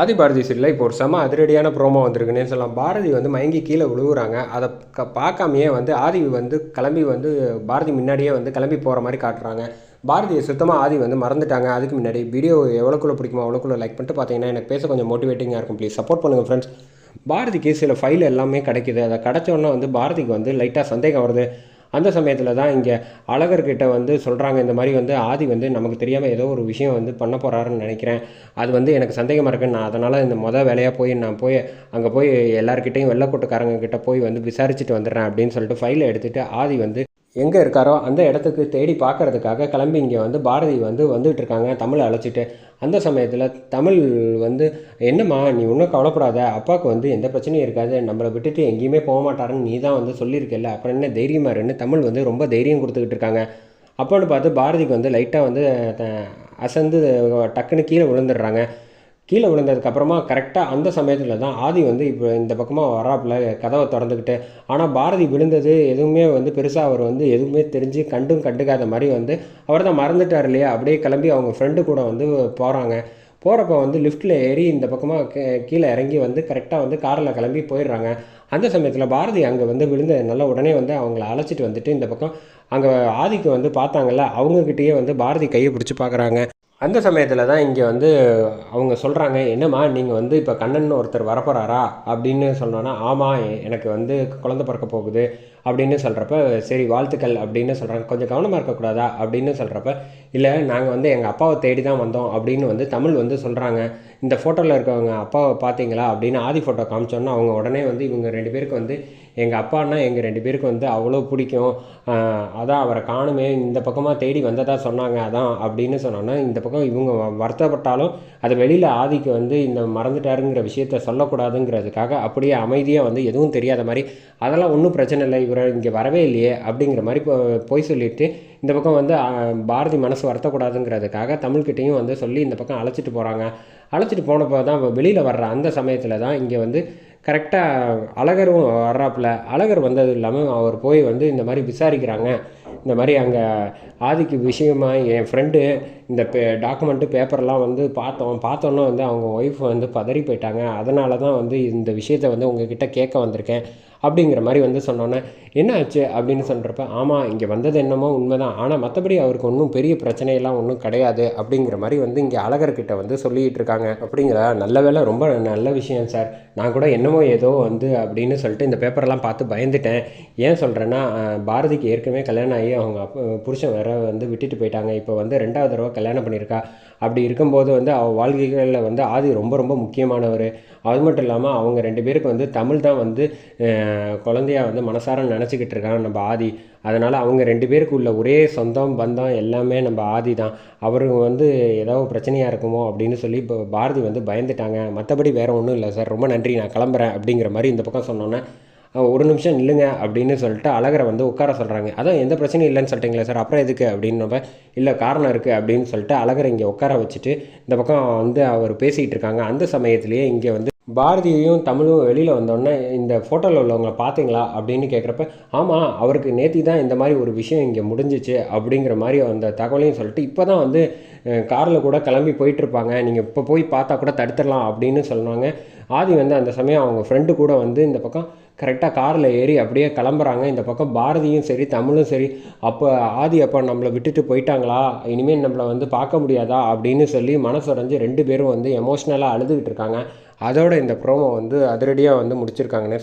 ஆதி பாரதி சீரியலில் இப்போ ஒரு செம அதிரடியான ப்ரோமோ வந்திருக்குன்னே சொல்லலாம். பாரதி வந்து மயங்கி கீழே விழுகுறாங்க. அதை க பார்க்காமையே வந்து ஆதி வந்து கிளம்பி வந்து பாரதி முன்னாடியே வந்து கிளம்பி போகிற மாதிரி காட்டுறாங்க. பாரதியை சுத்தமாக ஆதி வந்து மறந்துட்டாங்க. அதுக்கு முன்னாடி வீடியோ எவ்வளோக்குள்ளே பிடிக்குமோ அவ்வளோக்குள்ள லைக் பண்ணிட்டு பார்த்தீங்கன்னா எனக்கு பேச கொஞ்சம் மோட்டிவேட்டிங்காக இருக்கும். ப்ளீஸ் சப்போர்ட் பண்ணுங்கள் ஃப்ரெண்ட்ஸ் பாரதிக்கு சில ஃபைல் எல்லாமே கிடைக்குது. அதை கிடச்சோன்னே வந்து பாரதிக்கு வந்து லைட்டாக சந்தேகம் வருது. அந்த சமயத்தில் தான் இங்கே அழகர்கிட்ட வந்து சொல்கிறாங்க இந்த மாதிரி வந்து ஆதி வந்து நமக்கு தெரியாமல் ஏதோ ஒரு விஷயம் வந்து பண்ண போகிறாருன்னு நினைக்கிறேன். அது வந்து எனக்கு சந்தேகமாக இருக்குன்னு நான் அதனால் இந்த மொதல் வேலையாக போய் நான் போய் அங்கே போய் எல்லாருக்கிட்டையும் வெள்ளக்கூட்டக்காரங்க கிட்ட போய் வந்து விசாரிச்சுட்டு வந்துடுறேன் அப்படின்னு சொல்லிட்டு ஃபைலை எடுத்துகிட்டு ஆதி வந்து எங்கே இருக்காரோ அந்த இடத்துக்கு தேடி பார்க்கறதுக்காக கிளம்பி இங்கே வந்து பாரதி வந்து வந்துகிட்டு இருக்காங்க தமிழை அழைச்சிட்டு. அந்த சமயத்தில் தமிழ் வந்து என்னம்மா நீ ஒன்றும் கவலைப்படாத. அப்பாவுக்கு வந்து எந்த பிரச்சனையும் இருக்காது. நம்மளை விட்டுட்டு எங்கேயுமே போக மாட்டாருன்னு நீ தான் வந்து சொல்லியிருக்கல அப்புறம் என்ன தைரியமாக இருன்னு தமிழ் வந்து ரொம்ப தைரியம் கொடுத்துக்கிட்டு இருக்காங்க. அப்போன்னு பார்த்து பாரதிக்கு வந்து லைட்டாக வந்து த- அசந்து டக்குன்னு கீழே விழுந்துடுறாங்க. கீழே விழுந்ததுக்கப்புறமா கரெக்டாக அந்த சமயத்தில் தான் ஆதி வந்து இப்போ இந்த பக்கமாக வராப்புல கதவை திறந்துக்கிட்டு ஆனால் பாரதி விழுந்தது எதுவுமே வந்து பெருசாக அவர் வந்து எதுவுமே தெரிஞ்சு கண்டும் கண்டுக்காத மாதிரி வந்து அவர் தான் மறந்துட்டார் இல்லையா? அப்படியே கிளம்பி அவங்க ஃப்ரெண்டு கூட வந்து போகிறாங்க போகிறப்ப வந்து லிஃப்ட்டில் ஏறி இந்த பக்கமாக கீழே இறங்கி வந்து கரெக்டாக வந்து காரில் கிளம்பி போயிடுறாங்க. அந்த சமயத்தில் பாரதி அங்கே வந்து விழுந்ததுனால உடனே வந்து அவங்கள அழைச்சிட்டு வந்துட்டு இந்த பக்கம் அங்கே ஆதிக்கு வந்து பார்த்தாங்கல்ல அவங்கக்கிட்டேயே வந்து பாரதி கையை பிடிச்சி பார்க்குறாங்க. அந்த சமயத்தில் தான் இங்கே வந்து அவங்க சொல்கிறாங்க என்னம்மா நீங்கள் வந்து இப்போ கண்ணன் ஒருத்தர் வரப்போகிறாரா அப்படின்னு சொன்னோன்னா ஆமாம் எனக்கு வந்து குழந்தை பிறக்க போகுது. அப்படின்னு சொல்கிறப்ப சரி வாழ்த்துக்கள் அப்படின்னு சொல்கிறாங்க கொஞ்சம் கவனமாக இருக்கக்கூடாதா அப்படின்னு சொல்கிறப்ப இல்லை நாங்கள் வந்து எங்கள் அப்பாவை தேடி தான் வந்தோம் அப்படின்னு வந்து தமிழ் வந்து சொல்கிறாங்க இந்த ஃபோட்டோவில் இருக்கவங்க அப்பாவை பார்த்தீங்களா அப்படின்னு ஆதி ஃபோட்டோ காமிச்சோன்னா அவங்க உடனே வந்து இவங்க ரெண்டு பேருக்கு வந்து எங்கள் அப்பான்னா எங்கள் ரெண்டு பேருக்கு வந்து அவ்வளோ பிடிக்கும். அதான் அவரை காணுமே. இந்த பக்கமாக தேடி வந்ததாக சொன்னாங்க அதான் அப்படின்னு சொன்னோன்னா இந்த பக்கம் இவங்க வ- வருத்தப்பட்டாலும் அது வெளியில் ஆதிக்கு வந்து இந்த மறந்துட்டாருங்கிற விஷயத்த சொல்லக்கூடாதுங்கிறதுக்காக அப்படியே அமைதியாக வந்து எதுவும் தெரியாத மாதிரி அதெல்லாம் ஒன்றும் பிரச்சனை இல்லை. இவர் இங்கே வரவே இல்லையே அப்படிங்கிற மாதிரி போய் பொய் சொல்லிட்டு இந்த பக்கம் வந்து பாரதி மனசு வருத்தக்கூடாதுங்கிறதுக்காக தமிழ்கிட்டையும் வந்து சொல்லி இந்த பக்கம் அழைச்சிட்டு போகிறாங்க அழைச்சிட்டு போனப்போ தான் வெளியில் வர்ற அந்த சமயத்தில் தான் இங்கே வந்து கரெக்டாக அழகரும் வர்றாப்புல. அழகர் வந்தது இல்லாமல் அவர் போய் வந்து இந்த மாதிரி விசாரிக்கிறாங்க. இந்த மாதிரி அங்கே ஆதிக்கு விஷயமா என் ஃப்ரெண்டு இந்த பே டாக்குமெண்ட்டு பேப்பர்லாம் வந்து பார்த்தோம். பார்த்தோன்னே வந்து அவங்க ஒய்ஃப் வந்து பதறி போயிட்டாங்க. அதனால தான் வந்து இந்த விஷயத்தை வந்து உங்ககிட்ட கேட்க வந்திருக்கேன். அப்படிங்கிற மாதிரி வந்து சொன்னோன்னே என்ன ஆச்சு அப்படின்னு சொல்கிறப்ப ஆமாம் இங்கே வந்தது என்னமோ உண்மைதான். ஆனால் மற்றபடி அவருக்கு ஒன்றும் பெரிய பிரச்சனையெல்லாம் ஒன்றும் கிடையாது. அப்படிங்கிற மாதிரி வந்து இங்கே அழகர்கிட்ட வந்து சொல்லிகிட்டு இருக்காங்க. அப்படிங்கிற நல்ல வேலை ரொம்ப நல்ல விஷயம் சார். நான் கூட என்னமோ ஏதோ வந்து அப்படின்னு சொல்லிட்டு இந்த பேப்பரெல்லாம் பார்த்து பயந்துட்டேன். ஏன் சொல்கிறேன்னா பாரதிக்கு ஏற்கனவே கல்யாணம் ஆகி அவங்க புருஷன் வேற வந்து விட்டுட்டு போயிட்டாங்க. இப்போ வந்து ரெண்டாவது தடவை கல்யாணம் பண்ணியிருக்கா. அப்படி இருக்கும்போது வந்து அவள் வாழ்க்கைகளில் வந்து ஆதி ரொம்ப ரொம்ப முக்கியமானவர். அது மட்டும் இல்லாமல் அவங்க ரெண்டு பேருக்கு வந்து தமிழ் தான் வந்து குழந்தைய வந்து மனசார நினச்சிக்கிட்டு இருக்காங்க. நம்ம ஆதி. அதனால் அவங்க ரெண்டு பேருக்கு உள்ள ஒரே சொந்தம் பந்தம் எல்லாமே நம்ம ஆதி தான். அவருக்கு வந்து ஏதோ பிரச்சனையாக இருக்குமோ அப்படின்னு சொல்லி இப்போ பாரதி வந்து பயந்துட்டாங்க. மற்றபடி வேறு ஒன்றும் இல்லை சார். ரொம்ப நன்றி. நான் கிளம்புறேன் அப்படிங்கிற மாதிரி இந்த பக்கம் சொன்னோன்னே ஒரு நிமிஷம் நில்லுங்க அப்படின்னு சொல்லிட்டு அழகரை வந்து உட்கார சொல்கிறாங்க அதான் எந்த பிரச்சனையும் இல்லைன்னு சொல்லிட்டீங்களே சார். அப்புறம் எதுக்கு? அப்படின்னப்ப இல்லை காரணம் இருக்குது அப்படின்னு சொல்லிட்டு அழகரை இங்கே உட்கார வச்சுட்டு இந்த பக்கம் வந்து அவர் பேசிகிட்டு இருக்காங்க. அந்த சமயத்துலேயே இங்கே வந்து பாரதியையும் தமிழும் வெளியில் வந்தோடனே இந்த ஃபோட்டோவில் உள்ளவங்களை பார்த்தீங்களா? அப்படின்னு கேட்குறப்ப ஆமாம் அவருக்கு நேத்தி தான் இந்த மாதிரி ஒரு விஷயம் இங்கே முடிஞ்சிச்சு அப்படிங்கிற மாதிரி அந்த தகவலையும் சொல்லிட்டு இப்போ தான் வந்து காரில் கூட கிளம்பி போயிட்டுருப்பாங்க நீங்கள் இப்போ போய் பார்த்தா கூட தடுத்துடலாம் அப்படின்னு சொன்னாங்க. ஆதி வந்து அந்த சமயம் அவங்க ஃப்ரெண்டு கூட வந்து இந்த பக்கம் கரெக்டாக காரில் ஏறி அப்படியே கிளம்புறாங்க. இந்த பக்கம் பாரதியும் சரி தமிழும் சரி. அப்போ ஆதி அப்போ நம்மளை விட்டுட்டு போயிட்டாங்களா? இனிமேல் நம்மளை வந்து பார்க்க முடியாதா? அப்படின்னு சொல்லி மனசுடைஞ்சு ரெண்டு பேரும் வந்து எமோஷ்னலாக அழுதுகிட்டு இருக்காங்க. அதோட இந்த ப்ரோமோ வந்து அதிரடியாக வந்து முடிச்சிருக்காங்கன்னு